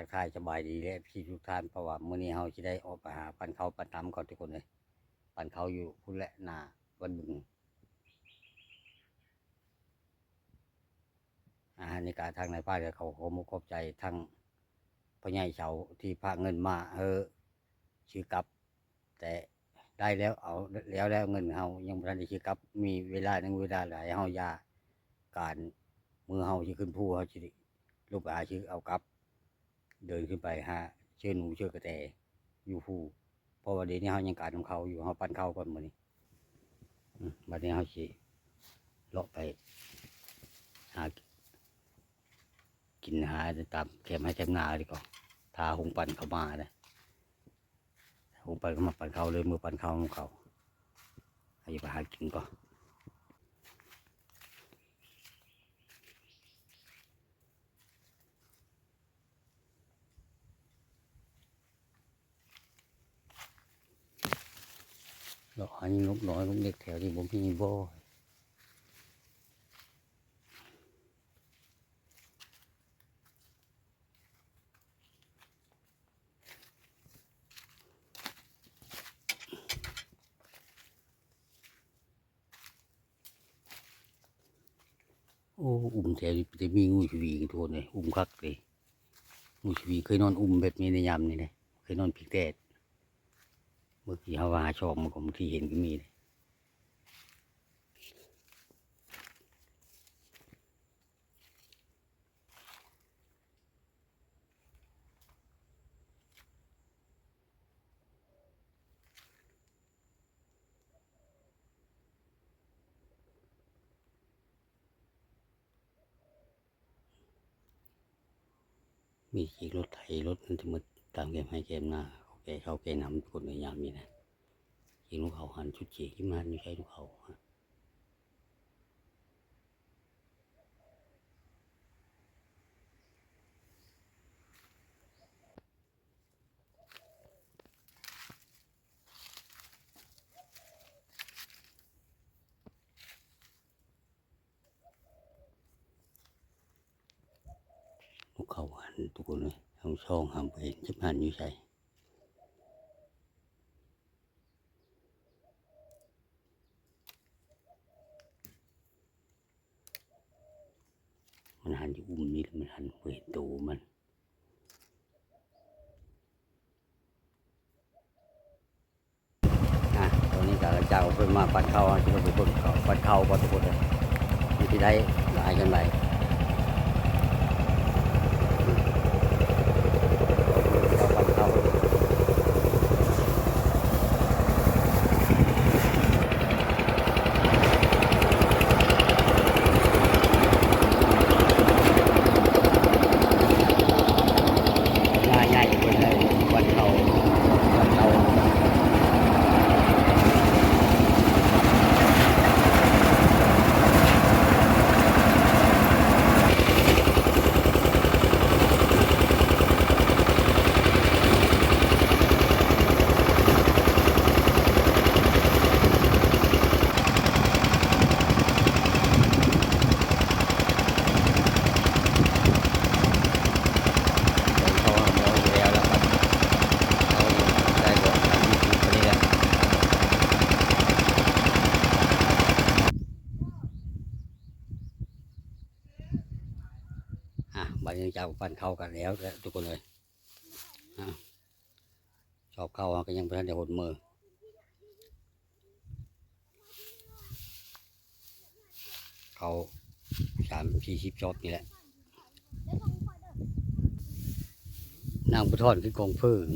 ทักทายสบายดีและพี่ทุกท่านเพราะว่ามื้อนี้เฮาสิได้ออกไปหาปันเขาปันน้ำก่อนทุกคนเลยปันเขาอยู่พุ่นและน้าวัดบึงอาหารในการทางในภาคก็เขาขอมุกขอบใจทั้งพ่อใหญ่เฉาที่พาเงินมาเฮอชื่อกับ แต่ได้แล้วเอาแล้วแล้วเงินเฮายังบ่ทันได้ชื่อกับ มีเวลาหนึงเวลาหลายเฮายาการมือเฮาสิขึ้นภูเฮาสิลูกไปหาชื่อเอากับ เดินขึ้นไปหาเชื่อหนูเชื่อกระแตอยู่ภูเพราะว่าเดี๋ยวนี้เฮายังการของเขาอยู่เฮาปั้นเขาก่อนมือนี้อืมบัดนี้เฮาสิเลาะไป หา กินหาตามแคมให้แคมนาดีกว่าทาหงปันเขามาเลยหงปันเขามาปันเขาเลยมือปันเขาของเขาให้ไปหากินก่อน เลาะหายิงลูกน้อยลูกเด็กแถวที่ผมพี่บ่โอ้อุ้มแถวจะมีงูชวีกันทุกคนเลยอุ้มคักเลยงูชวีเคยนอนอุ้มแบบนี้ในยามนี่เลยเคยนอนพิกแดด เมื่อกี้เขาวาชอบมันก็บางทีเห็นก็มีเลยมีขี่รถไถรถมันจะมาตามเกมให้เกมหน้า แกเขาแกนำทุกคนในยามนี้นะขี่ลูกเขาหันชุดขี่ขึ้นมาอยู่ใช้ลูกเขาฮะลูกเขาหันทุกคนเลยทางช่องหามไปเห็นชิบหันอยู่ใช่มันหันอยู่อุ้มนี่แล้วมันหันไปเห็นตัวมัน อะตอนนี้ก็เจ้าเพิ่นมาปัดเข้าที่เราไปคนเขาปัดเข้าปัดทุกคนเลยมีที่ได้หลายกันไปปัดเข้า ง่ายง่ายคนเลยวันเขาวันเขาเขาเอาหมออยู่แล้วแล้วครับเขาได้บอกทางยูทูบไปนี่แหละ อะบัดนี้เจ้าปันเข้ากันแล้วแล้วทุกคนเลยชอบเข้าก็ยังไม่ทันได้หดมือเขาสามสี่สิบจอบนี่แหละนางพุทอนคือกองพิ่ง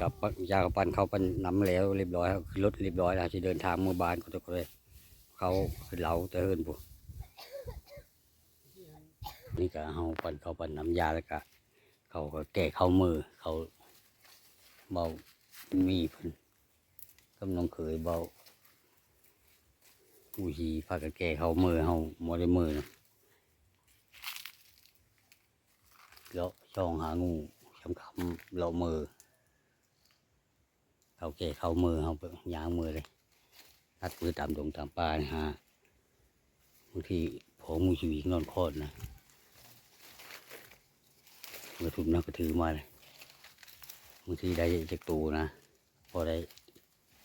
กับยากปันเขาปันน้ำแล้วเรียบร้อยคือรถเรียบร้อยแล้วจะเดินทางเมื่อบานก็จะเลยเขาเหลาเตือนปุ๊ นี่ก็เขาปั่นเขาปั่นน้ำยาแล้วก็เขาก็แก่เข้ามือเขาเบามีเพิ่นกำลังเคยเบาผู้หีพากันแก่เข้ามือเขาหมดได้มือนะแล้วช่องหางูคำคำเรามือเขาเกะเขามือเขาไปยางมือเลยตัดมือตามดงตามป่านะฮะบางทีพอมูชีวิตนอนคอดนะ มือทุบนักก็ถือมาเลยบางทีได้จากตูนะพอได้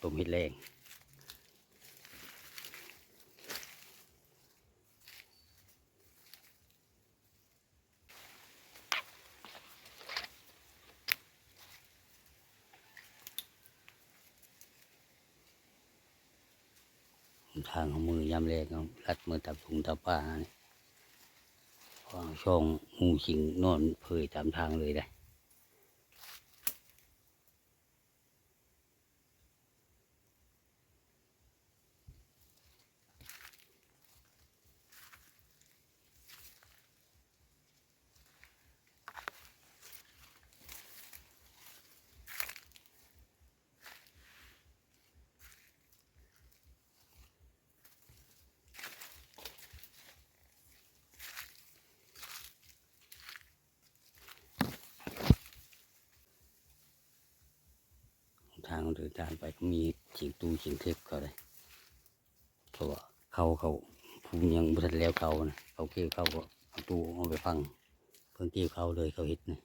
ต้มเห็ดแรงทางของมือยำแรงเอารัดมือตับถุงตับป้านี่พอ ช่องงูสิงนอนเผยตามทางเลยได้ ทาง เดินทางไปก็มีเสียงตูเสียงเทปเขาเลยเพราะว่าเขาเขาภูมิยังบุทันแล้วเขานะเขาเกี่ยวเขาก็เอาตูเอาไปฟังเพิ่งเกี่ยวเขาเลยเขาเห็ดนะ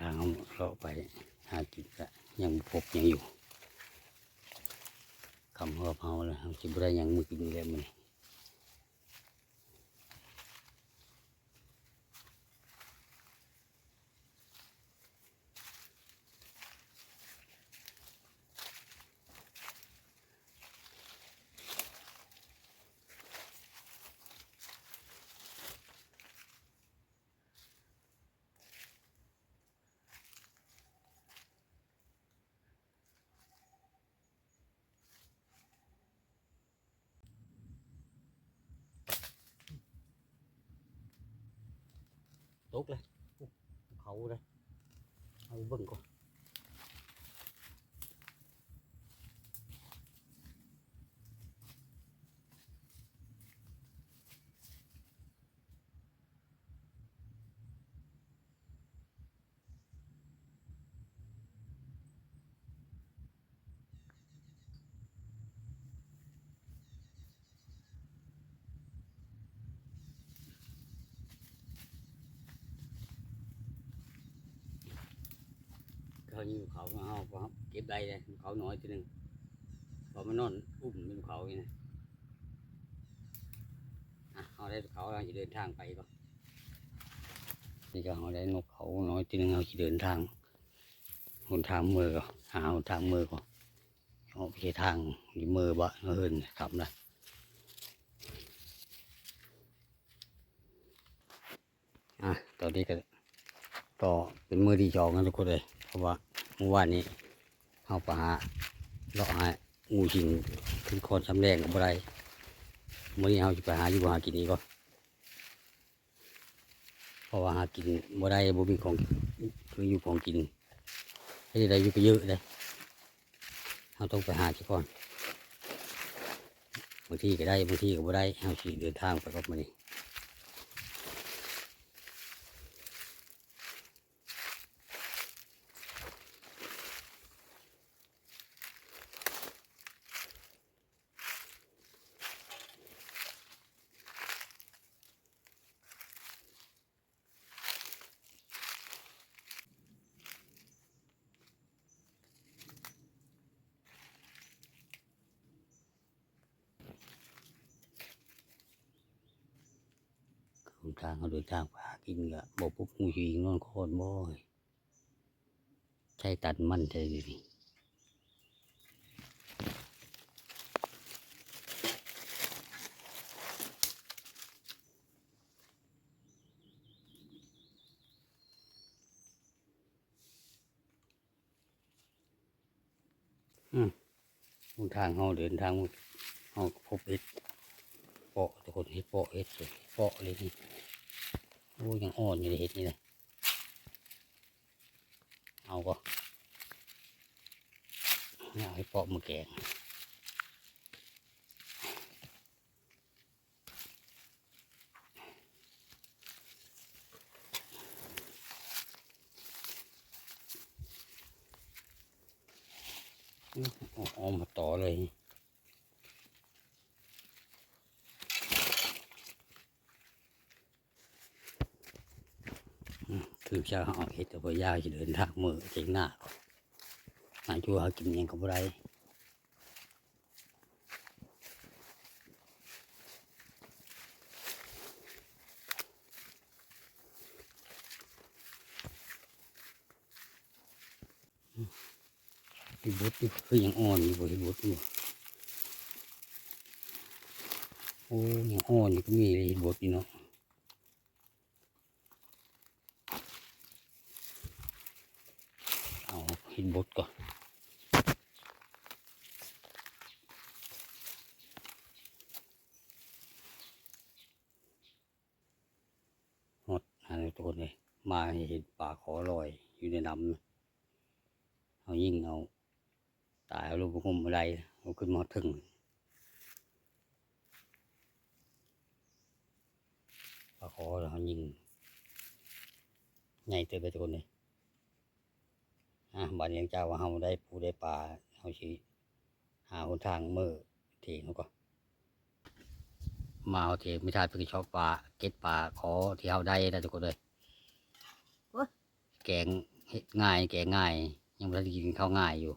ทางเรา ไปหากินกะยังพบยังอยู่คำหัวเผาแล้วจะบ่ได้ยังมือกินแล้วมัน ตกเลยอุ๊ย ยเอาเบิ่งก่อนเขาอยู่เขาเอาเขาเก็บได้เลยเขาน้อยทีหนึ่งพอมันนอนอุ้มอยู่เขาอย่างนี้อะเอาได้เขาเราจะเดินทางไปก่อนนี่ก็เอาได้นกเขาน้อยทีหนึ่งเราจะเดินทางหนทางมือก่อนหาหนทางมือก่อนเอาไปทางอยู่มือบ่เฮินขับนะอะตอนนี้ก็ก็เป็นมือที่สองนทุกคนเลยเพราะว่า เมื่อวานนี้เอาปหาเลาะหางูสิงขึ้นคอนสำแดงกับอะไรมื่อนี้เราจะไปหาอยู่บ่หากินนี้ก็เพราะว่าหากินบ่ได้บ่มีของคืออยู่ของกินให้ได้อยู่ก็เยอะเลยเราต้องไปหาเสียก่อนบางทีก็ได้บางทีก็บ่ได้เราสิเดินทางไปก็มานี่ หนทางเขาเดินทางปากินก็บอกปุ๊บงูสิงนอนคอนบ่อยใช่ตัดมันใช่ดินี่อืมทางเฮาเดินทางเฮาพบเห็ดเปาะทุกคนเห็ดเปาะเห็ดเลยเปาะเลยนี่ อ้ยังอ่อนอยู่เลยเห็ดนี่เลยเอาก็เอาให้เปาะมาแกงอาเอมาต่อเลย คือจะเอาเห็ดตัวยาจะเดินทางมือเจงหน้าก่อนหาจัวหากินหยังกับไรที่บุตรคือยังอ่อนอยู่บ่ที่บุตรนี่โอ้ยังอ่อนอยู่ก็มีเลยบุตรนี่เนาะ เอาหินบดก่อนหมดอันนี้ตัวนี้มาเห็นป่าขอลอยอยู่ในน้ำเอายิ่งเอา ตายเอาลูกกระมอะไรเอาขึ้นมาถึงป่าขอเอายิงใหญ่เติบไปตัวนี้ อะบัดนี้เจ้าว่าเฮาได้ปูได้ปลาเฮาสิหาหนทางมือเทงเขาก็มาเอาเทงไม่ทาดเพิ่งชอบปลาเก็ดปลาขอที่เฮาได้นะทุกคนเลยแกงเฮ็ดง่าย แกงง่าย ยังไม่ได้กินข้าวง่ายอยู่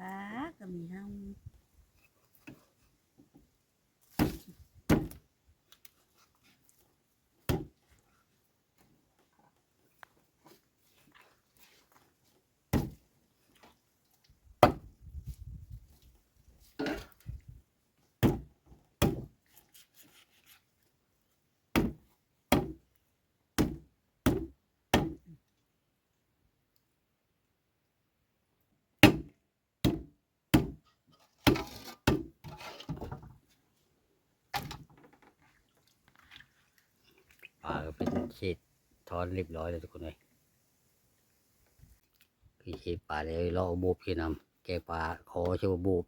พาก็มีทั้ง ปลาก็เป็นเศษทอนเรียบร้อยเลยทุกคนเลยพี่เศษปลาเลยเราเอบูบพี่นำแกปลาขอเชื่อว่าบูบ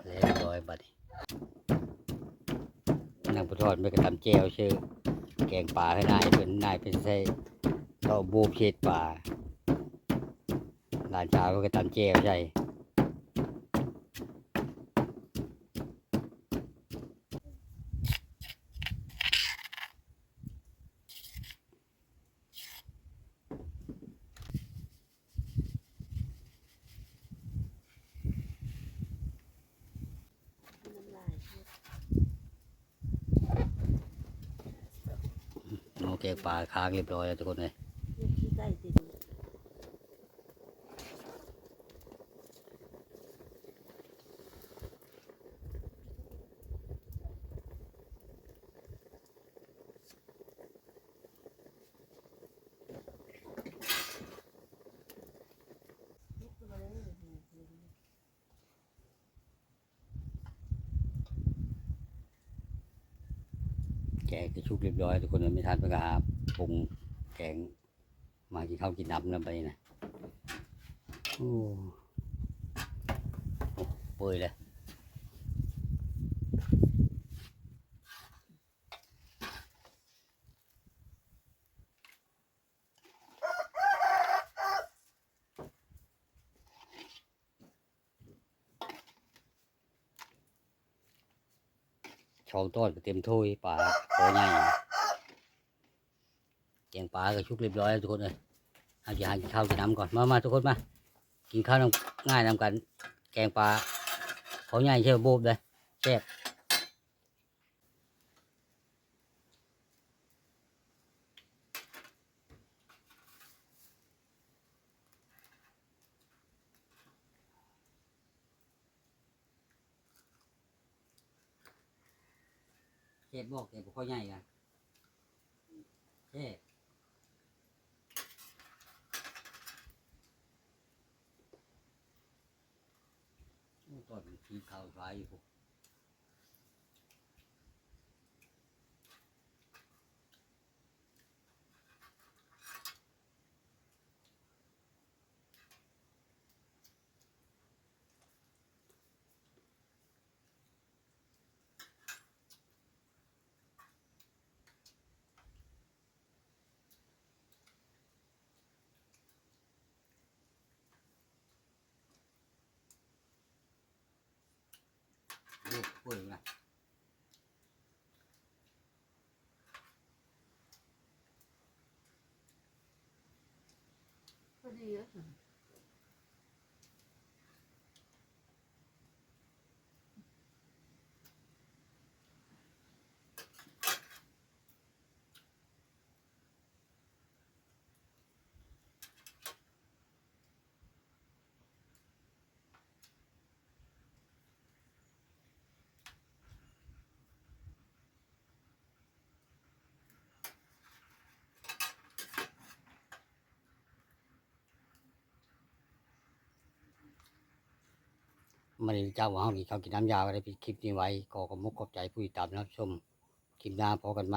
เรียบร้อยบัดนี้นางผู้ทอดไม่กระทำเจลชื่อ แกงป่าให้นายเป็นนายเป็นไส้เราบูบเศษปลาหลานสาวก็กระทำเจลใช่ น้ำลายเโอเคงปลาค้างเรียบร้อยแล้วทุกคนเลย ลือดขี้ไก่ติด แกงที่ชุบเรียบร้อย ทุกคนมันไม่ทานไปกะหาปรุงแกงมากินข้าวกินน้ำแล้วไปนะโอ้โอ้เปื่อยเลย ช่องต้อนก็เต็มถ้วยปลาตัวใหญ่แกงปลาก็ชุกเรียบร้อยทุกคนเลยเอาจะหากินข้าวกินน้ำก่อนมามาทุกคนมากินข้าวน้ำง่ายน้ำกัน แกงปลาเขาใหญ่ใช่ไหมโบบเลยแซ่บ เจ็บบอกแกงปลาเขาใหญ่กันเจ็บตอนกินข้าวร้ายอยู่ พูดเลยนะพอดีอะ มันเจ้าว่าเฮากินข้ากินน้ำยาอะไรปิดคลิปนี้ไว้ขอขอบมุกขอบใจผู้ติดตามรับชมคลิปหน้าพอกันไหม